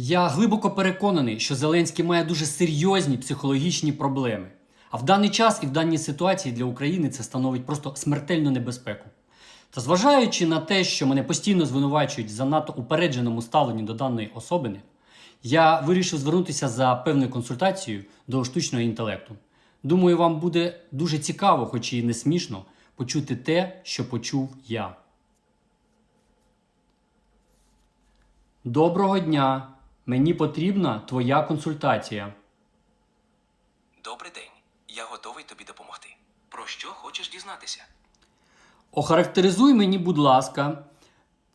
Я глибоко переконаний, що Зеленський має дуже серйозні психологічні проблеми. А в даний час і в даній ситуації для України це становить просто смертельну небезпеку. Та зважаючи на те, що мене постійно звинувачують в занадто упередженому ставленні до даної особини, я вирішив звернутися за певною консультацією до штучного інтелекту. Думаю, вам буде дуже цікаво, хоч і не смішно, почути те, що почув я. Доброго дня! Мені потрібна твоя консультація. Добрий день. Я готовий тобі допомогти. Про що хочеш дізнатися? Охарактеризуй мені, будь ласка,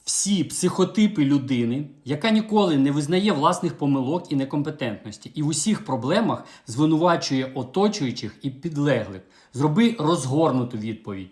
всі психотипи людини, яка ніколи не визнає власних помилок і некомпетентності, і в усіх проблемах звинувачує оточуючих і підлеглих. Зроби розгорнуту відповідь.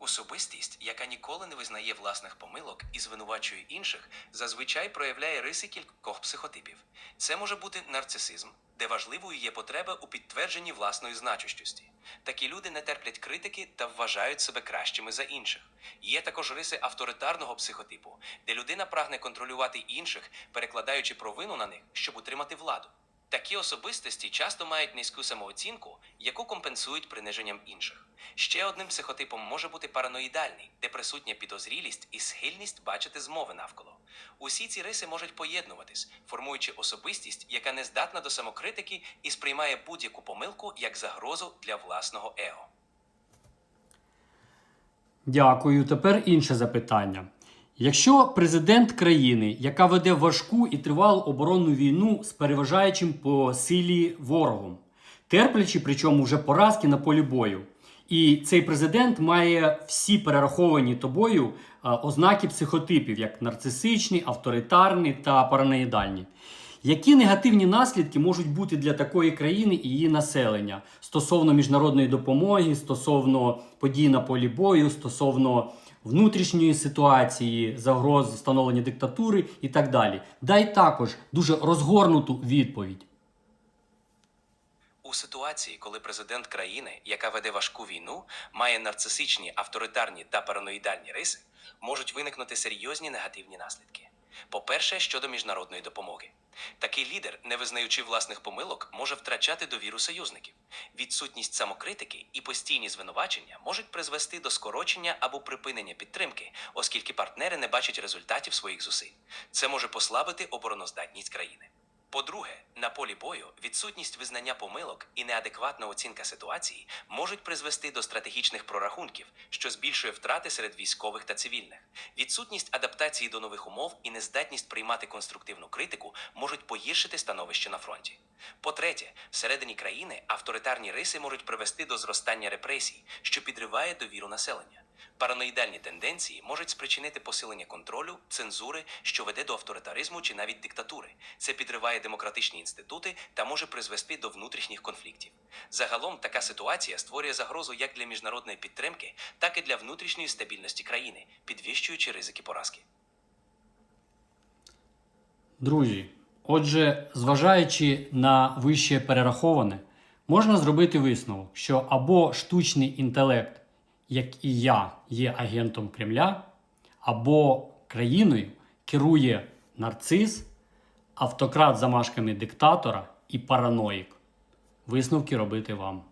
Особистість, яка ніколи не визнає власних помилок і звинувачує інших, зазвичай проявляє риси кількох психотипів. Це може бути нарцисизм, де важливою є потреба у підтвердженні власної значущості. Такі люди не терплять критики та вважають себе кращими за інших. Є також риси авторитарного психотипу, де людина прагне контролювати інших, перекладаючи провину на них, щоб утримати владу. Такі особистості часто мають низьку самооцінку, яку компенсують приниженням інших. Ще одним психотипом може бути параноїдальний, де присутня підозрілість і схильність бачити змови навколо. Усі ці риси можуть поєднуватись, формуючи особистість, яка не здатна до самокритики і сприймає будь-яку помилку як загрозу для власного его. Дякую. Тепер інше запитання. Якщо президент країни, яка веде важку і тривалу оборонну війну з переважаючим по силі ворогом, терплячи причому вже поразки на полі бою, і цей президент має всі перераховані тобою ознаки психотипів, як нарцисичні, авторитарні та параноїдальні. Які негативні наслідки можуть бути для такої країни і її населення стосовно міжнародної допомоги, стосовно подій на полі бою, стосовно внутрішньої ситуації, загроз встановлення диктатури і так далі? Дай також дуже розгорнуту відповідь. У ситуації, коли президент країни, яка веде важку війну, має нарцисичні, авторитарні та параноїдальні риси, можуть виникнути серйозні негативні наслідки. По-перше, щодо міжнародної допомоги. Такий лідер, не визнаючи власних помилок, може втрачати довіру союзників. Відсутність самокритики і постійні звинувачення можуть призвести до скорочення або припинення підтримки, оскільки партнери не бачать результатів своїх зусиль. Це може послабити обороноздатність країни. По-друге, на полі бою відсутність визнання помилок і неадекватна оцінка ситуації можуть призвести до стратегічних прорахунків, що збільшує втрати серед військових та цивільних. Відсутність адаптації до нових умов і нездатність приймати конструктивну критику можуть погіршити становище на фронті. По-третє, всередині країни авторитарні риси можуть привести до зростання репресій, що підриває довіру населення. Параноїдальні тенденції можуть спричинити посилення контролю, цензури, що веде до авторитаризму чи навіть диктатури. Це підриває демократичні інститути та може призвести до внутрішніх конфліктів. Загалом така ситуація створює загрозу як для міжнародної підтримки, так і для внутрішньої стабільності країни, підвищуючи ризики поразки. Друзі, отже, зважаючи на вище перераховане, можна зробити висновок, що або штучний інтелект, як і я, є агентом Кремля, або країною керує нарцис, автократ за замашками диктатора і параноїк. Висновки робити вам.